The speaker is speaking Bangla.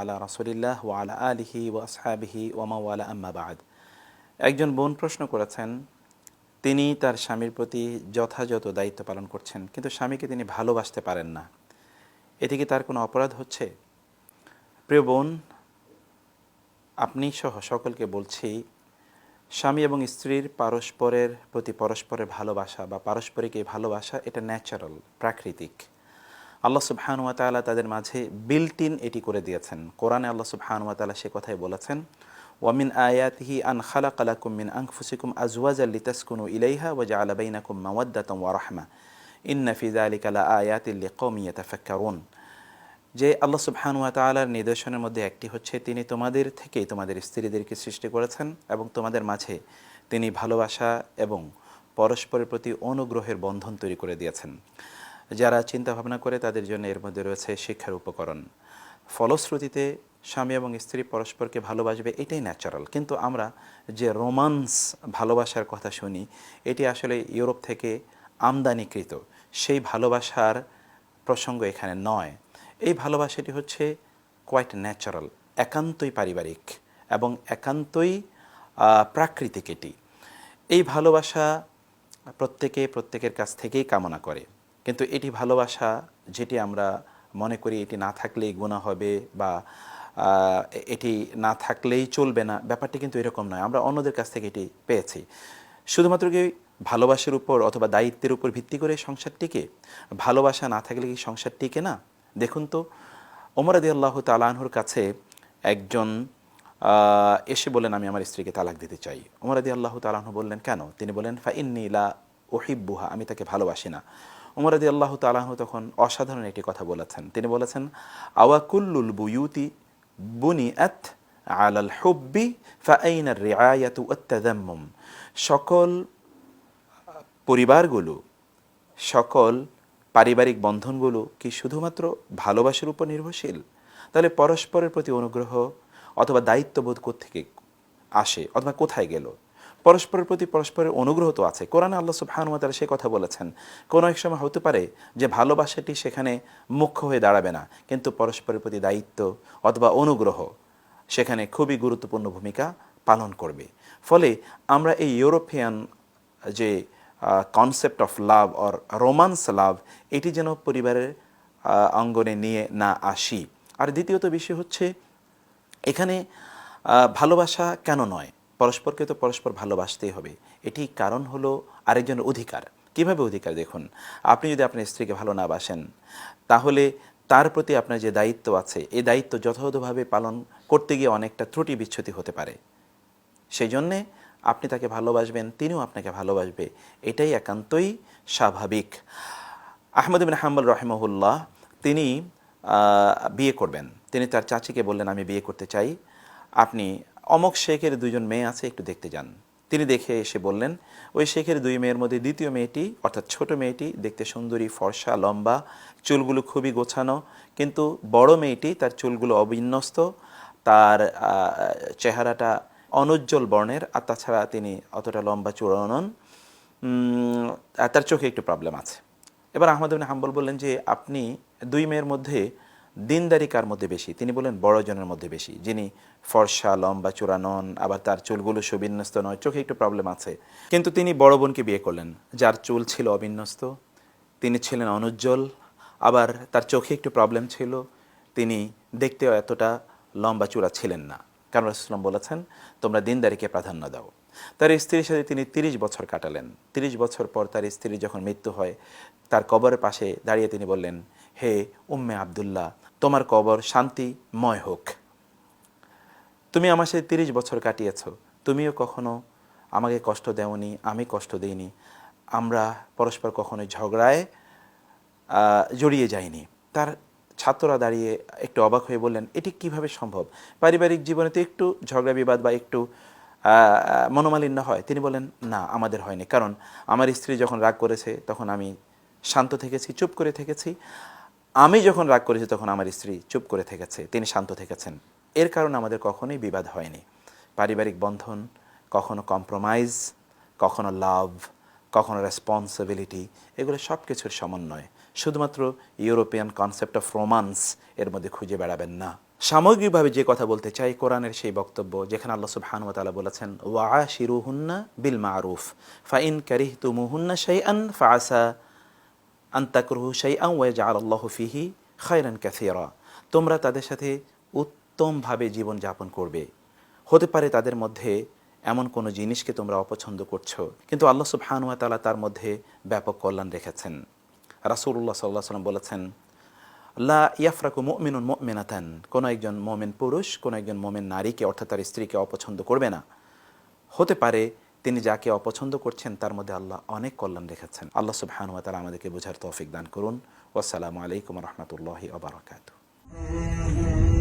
আলা ওয়ালা একজন বোন প্রশ্ন করেছেন, তিনি তার স্বামীর প্রতি যথাযথ দায়িত্ব পালন করছেন, কিন্তু স্বামীকে তিনি ভালোবাসতে পারেন না। এতে কি তার কোনো অপরাধ হচ্ছে? প্রিয় বোন, আপনি সহ সকলকে বলছি, স্বামী এবং স্ত্রীর পারস্পরের প্রতি পরস্পরের ভালোবাসা বা পারস্পরিক এই ভালোবাসা, এটা ন্যাচারাল প্রাকৃতিক। আল্লাহ সুবহানুয়া তাআলা তাদের মাঝে বিল্টিন এটি করে দিয়েছেন। কোরআনে আল্লাহ সুবহানুয়া তাআলা সে কথাই বলেছেন ওয়ামিন আয়াতিহি আন খালাকালাকুম মিন আনফুসিকুম আজওয়াজাল লিতাসকুনু ইলাইহা ওয়া জাআলা বাইনাকুম মাওয়াদ্দাতাম ওয়া রাহমা ইন্না ফি যালিকা লাআয়াতিল লিকওমিন ইয়াতাফাক্কারুন। যে আল্লাহ সুবহানুয়া তাআলার নিদর্শনের মধ্যে একটি হচ্ছে, তিনি তোমাদের থেকেই তোমাদের স্ত্রীদেরকে সৃষ্টি করেছেন এবং তোমাদের মাঝে তিনি ভালোবাসা এবং পরস্পরের প্রতি অনুগ্রহের বন্ধন তৈরি করে দিয়েছেন। যারা চিন্তা ভাবনা করে তাদের জন্য এর মধ্যে রয়েছে শিক্ষার উপকরণ। ফলশ্রুতিতে স্বামী এবং স্ত্রী পরস্পরকে ভালোবাসবে এটাই ন্যাচারাল কিন্তু আমরা যে রোমান্স ভালোবাসার কথা শুনি, এটি আসলে ইউরোপ থেকে আমদানিকৃত। সেই ভালোবাসার প্রসঙ্গ এখানে নয়। এই ভালোবাসাটি হচ্ছে কোয়াইট ন্যাচারাল একান্তই পারিবারিক এবং একান্তই প্রাকৃতিক এটি। এই ভালোবাসা প্রত্যেকে প্রত্যেকের কাছ থেকেই কামনা করে। কিন্তু এটি ভালোবাসা যেটি আমরা মনে করি এটি না থাকলেই গুণা হবে বা এটি না থাকলেই চলবে না। ব্যাপারটি কিন্তু এরকম নয়। আমরা অন্যদের কাছ থেকে এটি পেয়েছি। শুধুমাত্র কি ভালোবাসার উপর অথবা দায়িত্বের উপর ভিত্তি করে সংসার টিকে ভালোবাসা না থাকলে কি সংসার টিকে না? দেখুন তো, ওমর আদি আল্লাহ তালাহুর কাছে একজন এসে বলেন আমি আমার স্ত্রীকে তালাক দিতে চাই। ওমর আদি আল্লাহ তালাহ বললেন, কেন? তিনি বলেন ফা ইন্নিলা ওহিব্বুহা আমি তাকে ভালোবাসি না। ওমর আদি আল্লাহ তালাহ তখন অসাধারণ একটি কথা বলেছেন। তিনি বলেছেন আওয়াকুল্লুল বুয়ুতি বুনি আত আলাল হুব্বি ফা আইনার রিআয়াতু ওয়াত্তাদাম্মুম সকল পরিবারগুলো, সকল পারিবারিক বন্ধনগুলো কি শুধুমাত্র ভালোবাসার উপর নির্ভরশীল? তাহলে পরস্পরের প্রতি অনুগ্রহ অথবা দায়িত্ববোধ থেকে আসে অথবা কোথায় গেল? পরস্পরের প্রতি পরস্পরের অনুগ্রহ তো আছে। কোরআনে আল্লাহ সুবহানুয়া তাআলা সে কথা বলেছেন, কোনো এক সময় হতে পারে যে ভালোবাসাটি সেখানে মুখ্য হয়ে দাঁড়াবে না, কিন্তু পরস্পরের প্রতি দায়িত্ব অথবা অনুগ্রহ সেখানে খুবই গুরুত্বপূর্ণ ভূমিকা পালন করবে। ফলে আমরা এই ইউরোপিয়ান যে concept of love or romance love এটি যেন পরিবারের অঙ্গনে নিয়ে না আসি। আর দ্বিতীয়ত বিষয় হচ্ছে, এখানে ভালোবাসা কেন নয়? পরস্পরকে তো পরস্পর ভালোবাসতেই হবে। এটি কারণ হলো আরেকজনের অধিকার। কীভাবে অধিকার দেখুন? আপনি যদি আপনার স্ত্রীকে ভালো না বাসেন, তাহলে তার প্রতি আপনার যে দায়িত্ব আছে, এই দায়িত্ব যথাযথভাবে পালন করতে গিয়ে অনেকটা ত্রুটি বিচ্ছুতি হতে পারে। সেই জন্যে আপনি তাকে ভালোবাসবেন, তিনিও আপনাকে ভালোবাসবে। এটাই একান্তই স্বাভাবিক। আহমদ বিন হাম্বল রহমহুল্লাহ, তিনি বিয়ে করবেন। তিনি তার চাচিকে বললেন, আমি বিয়ে করতে চাই। আপনি অমক শেখের দুইজন মেয়ে আছে, একটু দেখতে যান। তিনি দেখে এসে বললেন, ওই শেখের দুই মেয়ের মধ্যে দ্বিতীয় মেয়েটি, অর্থাৎ ছোট মেয়েটি, দেখতে সুন্দরী, ফর্সা, লম্বা, চুলগুলো খুবই গোছানো, কিন্তু বড় মেয়েটি তার চুলগুলো অবিন্যস্ত, তার চেহারাটা অনুজ্জ্বল বর্ণের, আর তাছাড়া তিনি অতটা লম্বা চূড়ানো নন। আর তার চোখে একটু প্রবলেম আছে। এবার আহমদ হাম্বল বললেন যে, আপনি দুই মেয়ের মধ্যে দিনদারি কার মধ্যে বেশি, তিনি বলেন বড়জনের মধ্যে বেশি, যিনি ফর্সা, লম্বা চূড়া নন আবার তার চুলগুলো সুবিন্যস্ত নয়, চোখে একটু প্রবলেম আছে। কিন্তু তিনি বড় বোনকে বিয়ে করলেন, যার চুল ছিল অবিন্যস্ত, তিনি ছিলেন অনুজ্জ্বল, আবার তার চোখে একটু প্রবলেম ছিল, তিনি দেখতেও এতটা লম্বা চূড়া ছিলেন না। কারণ রসুলাম বলেছেন, তোমরা দিনদারিকে প্রাধান্য দাও। তার স্ত্রীর সাথে তিনি তিরিশ বছর কাটালেন। তিরিশ বছর পর তার স্ত্রীর যখন মৃত্যু হয়, তার কবরের পাশে দাঁড়িয়ে তিনি বললেন, হে উম্মে আবদুল্লাহ তোমার কবর শান্তিময় হোক। তুমি আমার সাথে তিরিশ বছর কাটিয়েছ। তুমিও কখনো আমাকে কষ্ট দেওনি, আমি কষ্ট দিইনি। আমরা পরস্পর কখনো ঝগড়ায় জড়িয়ে যায়নি তার ছাত্ররা দাঁড়িয়ে একটু অবাক হয়ে বললেন, এটি কীভাবে সম্ভব? পারিবারিক জীবনে তো একটু ঝগড়া বিবাদ বা একটু মনোমালিন্য হয়। তিনি বলেন না, আমাদের হয়নি। কারণ আমার স্ত্রী যখন রাগ করেছে, তখন আমি শান্ত থেকেছি, চুপ করে থেকেছি। আমি যখন রাগ করেছি, তখন আমার স্ত্রী চুপ করে থেকেছে, তিনি শান্ত থেকেছেন। এর কারণে আমাদের কখনোই বিবাদ হয়নি। পারিবারিক বন্ধন, কখনো কম্প্রোমাইজ কখনো লাভ কখনো রেসপন্সিবিলিটি এগুলো সব কিছুর সমন্বয়। শুধুমাত্র ইউরোপিয়ান কনসেপ্ট অফ রোমান্স এর মধ্যে খুঁজে বেড়াবেন না। সামগ্রিকভাবে যে কথা বলতে চাই, কোরআনের সেই বক্তব্য, যেখানে আল্লাহ সুবহান তাআলা বলেছেন, ওয়া শিরুহুন্না বিল মারুফ ফাইন কারিহ তুমুহুন্না শাইআন ফাআসা আন তাকরুহু শাইআন ওয়া জাআল আল্লাহু ফিহি খায়রান কাসীরা তোমরা তাদের সাথে উত্তমভাবে জীবনযাপন করবে। হতে পারে তাদের মধ্যে এমন কোনো জিনিসকে তোমরা অপছন্দ করছ, কিন্তু আল্লাহ সুবহান ওয়া তাআলা তার মধ্যে ব্যাপক কল্যাণ রেখেছেন। রাসূলুল্লাহ সাল্লাল্লাহু আলাইহি সাল্লাম বলেছেন, লা ইয়াফরাকু মুমিনুন মুমিনাতান কোনো একজন মোমেন পুরুষ, কোনো একজন মোমেন নারীকে, অর্থাৎ তার স্ত্রীকে অপছন্দ করবে না। হতে পারে তিনি যাকে অপছন্দ করছেন, তার মধ্যে আল্লাহ অনেক কল্যাণ রেখেছেন। আল্লাহ সুবহানাহু ওয়া তাআলা আমাদেরকে বোঝার তৌফিক দান করুন। ওসালামু আলাইকুম রহমতুল্লাহি ওয়া বারাকাতুহু।